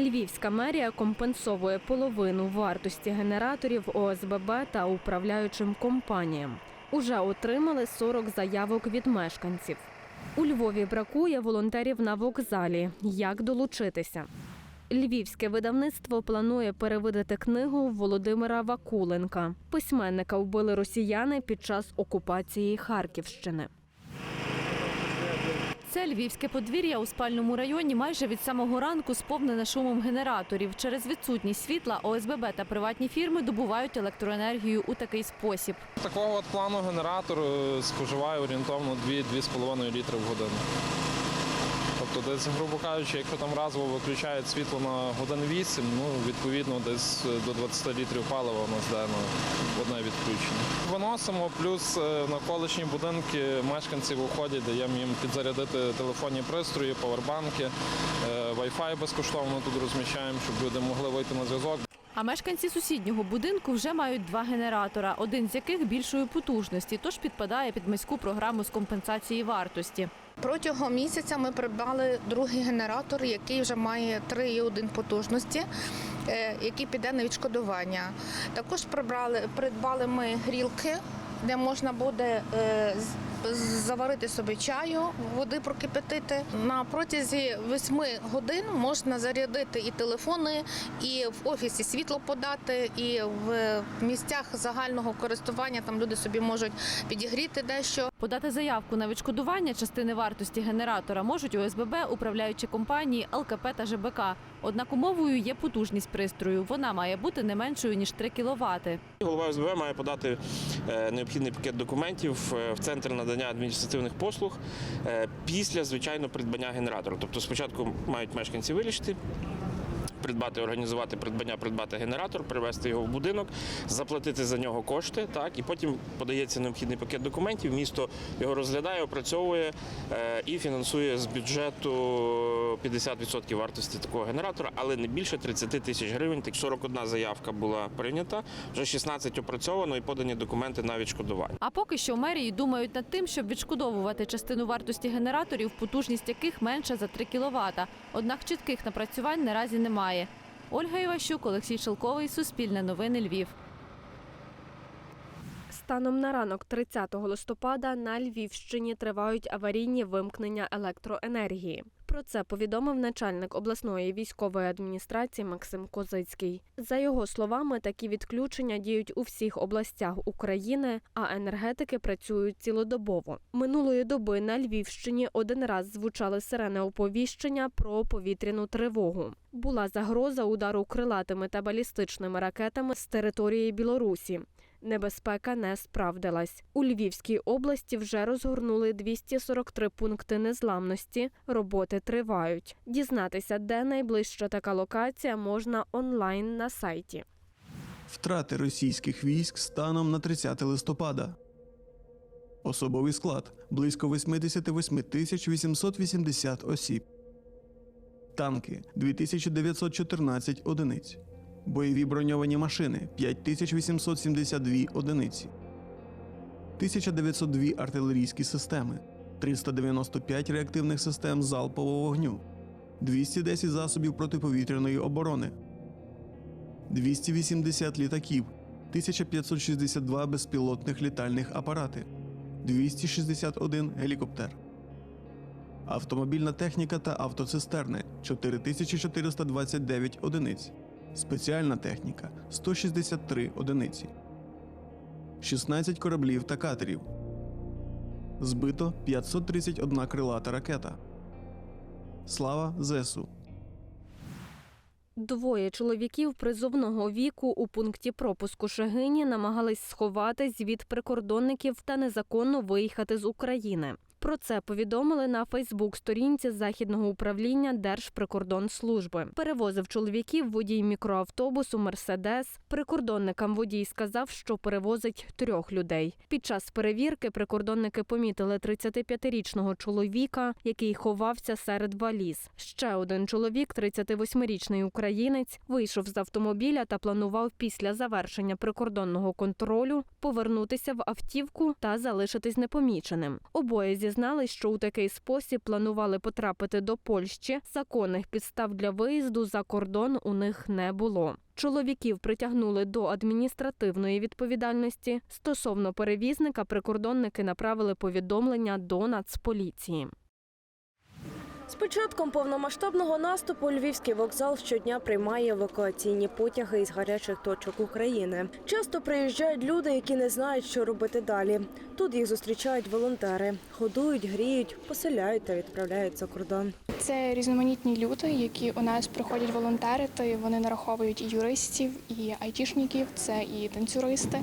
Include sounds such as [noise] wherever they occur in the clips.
Львівська мерія компенсовує половину вартості генераторів ОСББ та управляючим компаніям. Уже отримали 40 заявок від мешканців. У Львові бракує волонтерів на вокзалі. Як долучитися? Львівське видавництво планує перевидати книгу Володимира Вакуленка. Письменника вбили росіяни під час окупації Харківщини. Це львівське подвір'я у спальному районі майже від самого ранку сповнене шумом генераторів. Через відсутність світла ОСББ та приватні фірми добувають електроенергію у такий спосіб. Такого от плану генератор е, споживає орієнтовно 2-2,5 літри в годину. Тобто десь, грубо кажучи, якщо там разово виключають світло на годин 8, ну відповідно десь е, до 20 літрів палива у нас йде одне відключення. Виносимо, плюс е, навколишні будинки мешканці виходять, даємо їм підзарядити телефонні пристрої, павербанки, е, Wi-Fi безкоштовно тут розміщаємо, щоб люди могли вийти на зв'язок. А мешканці сусіднього будинку вже мають два генератора, один з яких більшої потужності, тож підпадає під міську програму з компенсації вартості. Протягом місяця ми придбали другий генератор, який вже має 3,1 потужності, е, який піде на відшкодування. Також придбали, придбали ми грілки, де можна буде е, заварити собі чаю, води прокипятити. На протязі 8 годин можна зарядити і телефони, і в офісі світло подати, і в місцях загального користування там люди собі можуть підігріти дещо. Подати заявку на відшкодування частини вартості генератора можуть ОСББ, управляючі компанії, ЛКП та ЖБК. Однак умовою є потужність пристрою. Вона має бути не меншою ніж 3 кВт. Голова ОСББ має подати е, необхідний пакет документів е, в центр надання адміністративних послуг е, після звичайно придбання генератора. Тобто спочатку мають мешканці вирішити. Придбати, організувати придбання, придбати генератор, привезти його в будинок, заплатити за нього кошти, так і потім подається необхідний пакет документів. Місто його розглядає, опрацьовує е, і фінансує з бюджету 50% вартості такого генератора, але не більше 30 тисяч гривень. Так 41 заявка була прийнята, вже 16 опрацьовано і подані документи на відшкодування. А поки що мерії думають над тим, щоб відшкодовувати частину вартості генераторів, потужність яких менша за 3 кВт. Однак чітких напрацювань наразі немає. Ольга Іващук, Олексій Шелковий, Суспільне новини Львів. Станом на ранок 30 листопада на Львівщині тривають аварійні вимкнення електроенергії. Про це повідомив начальник обласної військової адміністрації Максим Козицький. За його словами, такі відключення діють у всіх областях України, а енергетики працюють цілодобово. Минулої доби на Львівщині один раз звучали сирени оповіщення про повітряну тривогу. Була загроза удару крилатими та балістичними ракетами з території Білорусі. Небезпека не справдилась. У Львівській області вже розгорнули 243 пункти незламності. Роботи тривають. Дізнатися, де найближча така локація, можна онлайн на сайті. Втрати російських військ станом на 30 листопада. Особовий склад близько 88 тисяч 880 осіб. Танки 2914 одиниць. Бойові броньовані машини 5872 одиниці. 1902 артилерійські системи, 395 реактивних систем залпового вогню, 210 засобів протиповітряної оборони, 280 літаків, 1562 безпілотних літальних апарати, 261 гелікоптер. Автомобільна техніка та автоцистерни 4429 одиниць. Спеціальна техніка 163 одиниці. 16 кораблів та катерів. Збито 531 крилата ракета. Слава ЗСУ! Двоє чоловіків призовного віку у пункті пропуску Шегині намагались сховатись від прикордонників та незаконно виїхати з України. Про це повідомили на Фейсбук-сторінці західного управління Держприкордонслужби. Перевозив чоловіків водій мікроавтобусу Мерседес. Прикордонникам водій сказав, що перевозить трьох людей. Під час перевірки прикордонники помітили 35-річного чоловіка, який ховався серед валіз. Ще один чоловік, 38-річний українець, вийшов з автомобіля та планував після завершення прикордонного контролю повернутися в автівку та залишитись непоміченим. Обоє зі дізнались, що у такий спосіб планували потрапити до Польщі, законних підстав для виїзду за кордон у них не було. Чоловіків притягнули до адміністративної відповідальності. Стосовно перевізника, прикордонники направили повідомлення до Нацполіції. З початком повномасштабного наступу Львівський вокзал щодня приймає евакуаційні потяги із гарячих точок України. Часто приїжджають люди, які не знають, що робити далі. Тут їх зустрічають волонтери, годують, гріють, поселяють та відправляють за кордон. Це різноманітні люди, які у нас приходять волонтерити. Вони нараховують і юристів, і айтішників, це і танцюристи.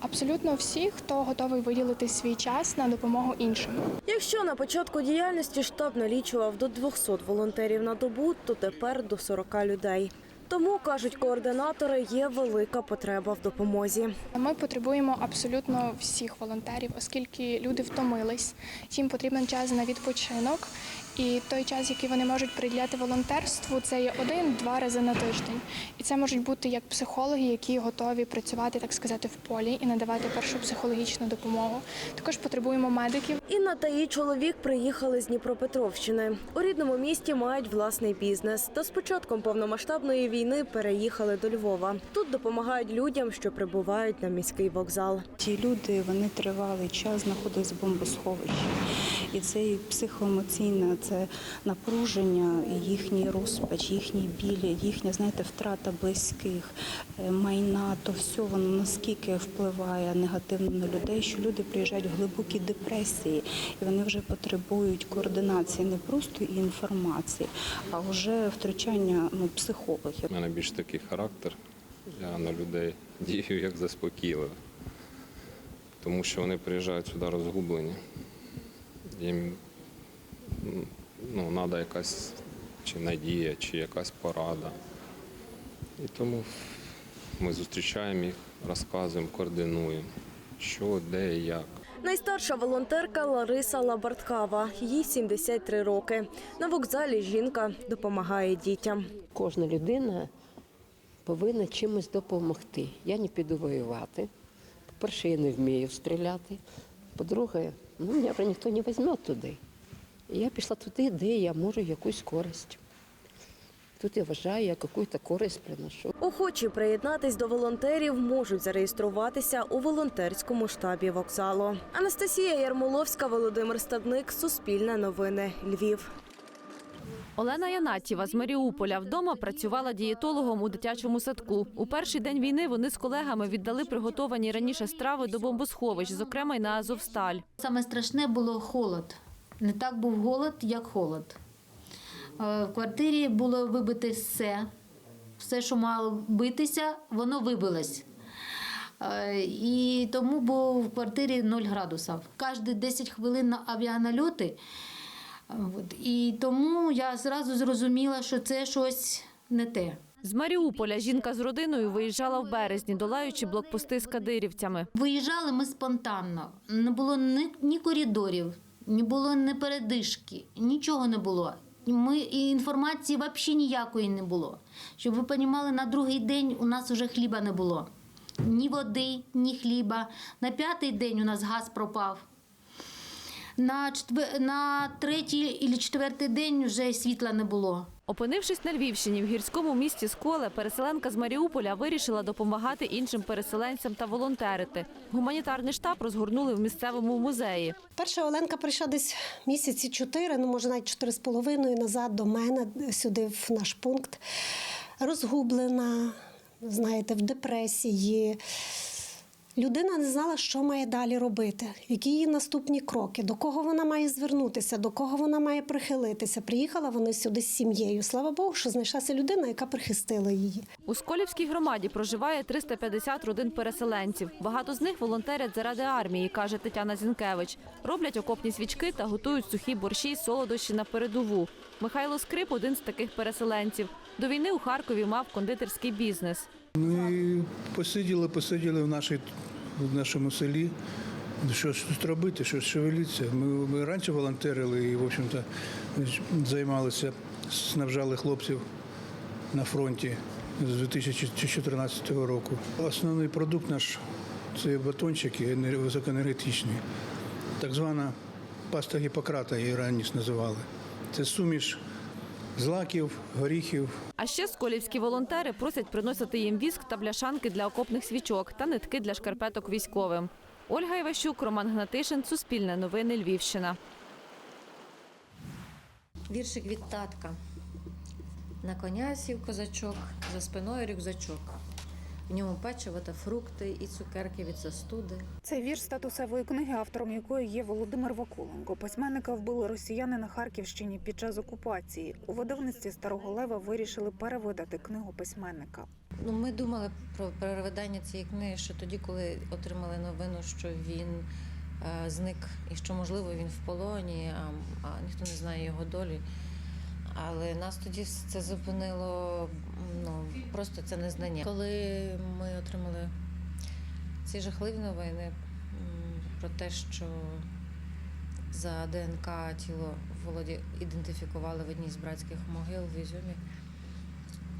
Абсолютно всі, хто готовий виділити свій час на допомогу іншим. Якщо на початку діяльності штаб налічував до 200 волонтерів на добу, то тепер до 40 людей. Тому кажуть координатори, є велика потреба в допомозі. Ми потребуємо абсолютно всіх волонтерів, оскільки люди втомились. Їм потрібен час на відпочинок. І той час, який вони можуть приділяти волонтерству, це є один-два рази на тиждень. І це можуть бути як психологи, які готові працювати, так сказати, в полі і надавати першу психологічну допомогу. Також потребуємо медиків. Інна та її чоловік приїхали з Дніпропетровщини. У рідному місті мають власний бізнес. Та з початком повномасштабної війни переїхали до Львова. Тут допомагають людям, що прибувають на міський вокзал. Ті люди вони тривалий час знаходились в бомбосховищі. І це і психоемоційне, це напруження, їхній розпач, їхній біль, їхня, знаєте, втрата близьких, е, майна, то все воно наскільки впливає негативно на людей, що люди приїжджають в глибокі депресії, і вони вже потребують координації не просто інформації, а вже втручання ну, психологів. У мене більш такий характер. Я на людей [laughs] дію як заспокійливо. Тому що вони приїжджають сюди розгублені. Їм ну, треба якась чи надія, чи якась порада. І тому ми зустрічаємо їх, розказуємо, координуємо, що, де і як. Найстарша волонтерка Лариса Лабарткава. Їй 73 роки. На вокзалі жінка допомагає дітям. Кожна людина повинна чимось допомогти. Я не піду воювати. По-перше, я не вмію стріляти. По-друге, ну, мене вже ніхто не візьме туди. І я пішла туди, де я можу якусь користь. Тут я вважаю, я якусь користь приношу. Охочі приєднатись до волонтерів можуть зареєструватися у волонтерському штабі вокзалу. Анастасія Ярмоловська, Володимир Стадник, Суспільне новини, Львів. Олена Янатєва з Маріуполя вдома працювала дієтологом у дитячому садку. У перший день війни вони з колегами віддали приготовані раніше страви до бомбосховищ, зокрема й на Азовсталь. Саме страшне було холод. Не так був голод, як холод. Е, В квартирі було вибите все. Все, що мало битися, воно вибилось. Е, І тому був в квартирі 0 градусів. Кожні 10 хвилин на авіанальоти. Е. І тому я зразу зрозуміла, що це щось не те. З Маріуполя жінка з родиною виїжджала в березні, долаючи блокпости з кадирівцями. Виїжджали ми спонтанно. Не було ні, ні коридорів, не було ні передишки, нічого не було. Ми і інформації взагалі ніякої не було. Щоб ви розуміли, на другий день у нас вже хліба не було. Ні води, ні хліба. На п'ятий день у нас газ пропав. На, четвер... на третій і четвертий день вже світла не було. Опинившись на Львівщині в гірському місті Сколе, переселенка з Маріуполя вирішила допомагати іншим переселенцям та волонтерити. Гуманітарний штаб розгорнули в місцевому музеї. Перша Оленка прийшла десь місяці чотири, ну може навіть чотири з половиною назад до мене сюди в наш пункт. Розгублена, знаєте, в депресії. Людина не знала, що має далі робити, які її наступні кроки, до кого вона має звернутися, до кого вона має прихилитися. Приїхала вони сюди з сім'єю. Слава Богу, що знайшлася людина, яка прихистила її. У Сколівській громаді проживає 350 родин переселенців. Багато з них волонтерять заради армії, каже Тетяна Зінкевич. Роблять окопні свічки та готують сухі борщі й солодощі на передову. Михайло Скрип один з таких переселенців. До війни у Харкові мав кондитерський бізнес. Ми посиділи, посиділи в, нашій, в нашому селі. Що ж тут робити, що шевеліться. Ми, ми раніше волонтерили і, в общем-то, займалися, снабжали хлопців на фронті з 2014 року. Основний продукт наш це батончики високоенергетичні, так звана паста Гіппократа її раніше називали. Це суміш злаків, горіхів, А ще сколівські волонтери просять приносити їм віск та бляшанки для окопних свічок та нитки для шкарпеток військовим. Ольга Іващук, Роман Гнатишин, Суспільне новини, Львівщина. Віршик від татка. На коня сів козачок, за спиною рюкзачок. В ньому печиво та фрукти і цукерки від застуди. Це вірш статусової книги, автором якої є Володимир Вакуленко. Письменника вбили росіяни на Харківщині під час окупації. У видавництві Старого Лева вирішили перевидати книгу письменника. Ну, ми думали про перевидання цієї книги ще тоді, коли отримали новину, що він е, зник і що, можливо, він в полоні, а, а ніхто не знає його долі. Але нас тоді це зупинило ну, просто це незнання. Коли ми отримали ці жахливі новини про те, що за ДНК тіло Володі ідентифікували в одній з братських могил в Ізюмі,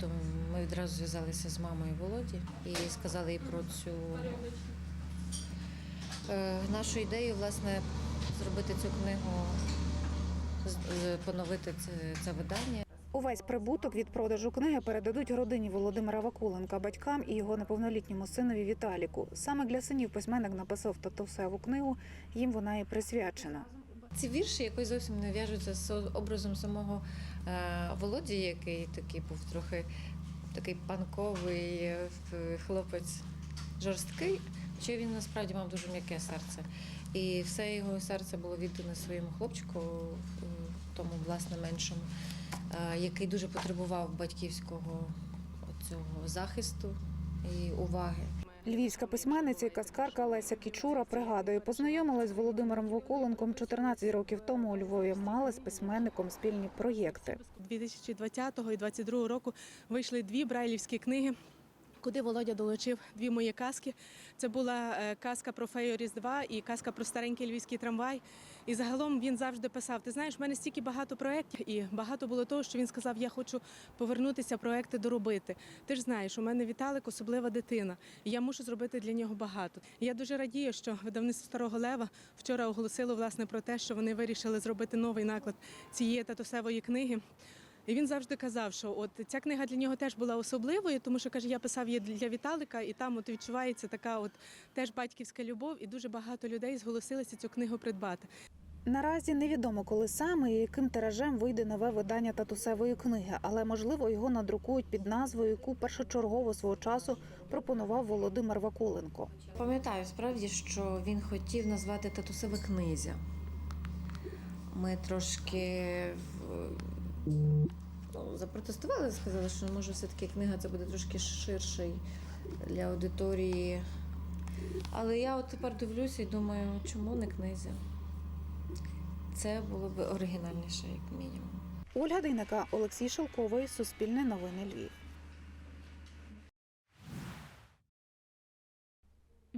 то ми відразу зв'язалися з мамою Володі і сказали їй про цю е, нашу ідею, власне, зробити цю книгу, поновити це, це видання. Увесь прибуток від продажу книги передадуть родині Володимира Вакуленка, батькам і його неповнолітньому синові Віталіку. Саме для синів письменник написав татусеву книгу. Їм вона і присвячена. Ці вірші якось зовсім не в'яжуться з образом самого е, Володі, який такий був трохи такий панковий е, хлопець жорсткий, хоча він насправді мав дуже м'яке серце. І все його серце було віддане своєму хлопчику, е, тому власне меншому, е, який дуже потребував батьківського цього захисту і уваги. Львівська письменниця і казкарка Леся Кічура пригадує, познайомилась з Володимиром Вакуленком 14 років тому у Львові. Мали з письменником спільні проєкти. 2020 і 2022 року вийшли дві брайлівські книги. Куди Володя долучив дві мої казки. Це була е, казка про фею Різдва і казка про старенький львівський трамвай. І загалом він завжди писав: Ти знаєш, в мене стільки багато проєктів, і багато було того, що він сказав: Я хочу повернутися, проекти доробити. Ти ж знаєш, у мене Віталик особлива дитина, і я мушу зробити для нього багато. Я дуже радію, що видавництво старого лева вчора оголосило власне про те, що вони вирішили зробити новий наклад цієї татусевої книги. І він завжди казав, що от ця книга для нього теж була особливою, тому що каже, я писав її для Віталика, і там от відчувається така от теж батьківська любов, і дуже багато людей зголосилися цю книгу придбати. Наразі невідомо, коли саме і яким тиражем вийде нове видання татусевої книги, але можливо його надрукують під назвою, яку першочергово свого часу пропонував Володимир Вакуленко. Пам'ятаю справді, що він хотів назвати татусеве книзя. Ми трошки ну, запротестували, сказали, що може все-таки книга це буде трошки ширший для аудиторії. Але я от тепер дивлюся і думаю, чому не книзі? Це було б оригінальніше, як мінімум. Ольга Дейника, Олексій Шелковий, Суспільне новини Львів.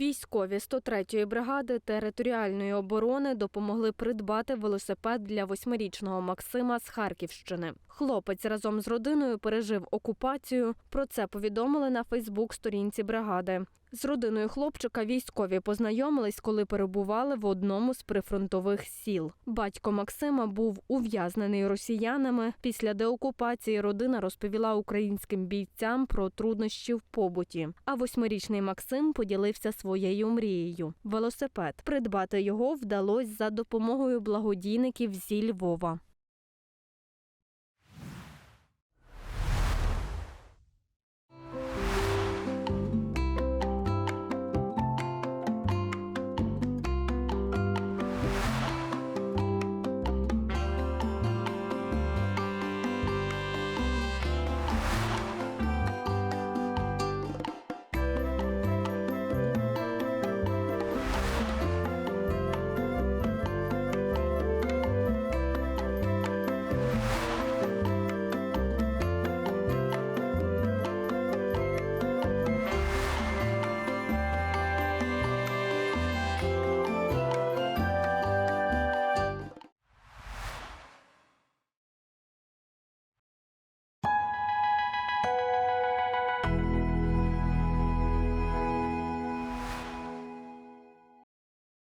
Військові 103-ї бригади територіальної оборони допомогли придбати велосипед для восьмирічного Максима з Харківщини. Хлопець разом з родиною пережив окупацію. Про це повідомили на Фейсбук-сторінці бригади. З родиною хлопчика військові познайомились, коли перебували в одному з прифронтових сіл. Батько Максима був ув'язнений росіянами. Після деокупації родина розповіла українським бійцям про труднощі в побуті. А восьмирічний Максим поділився своєю мрією. Велосипед придбати його вдалося за допомогою благодійників зі Львова.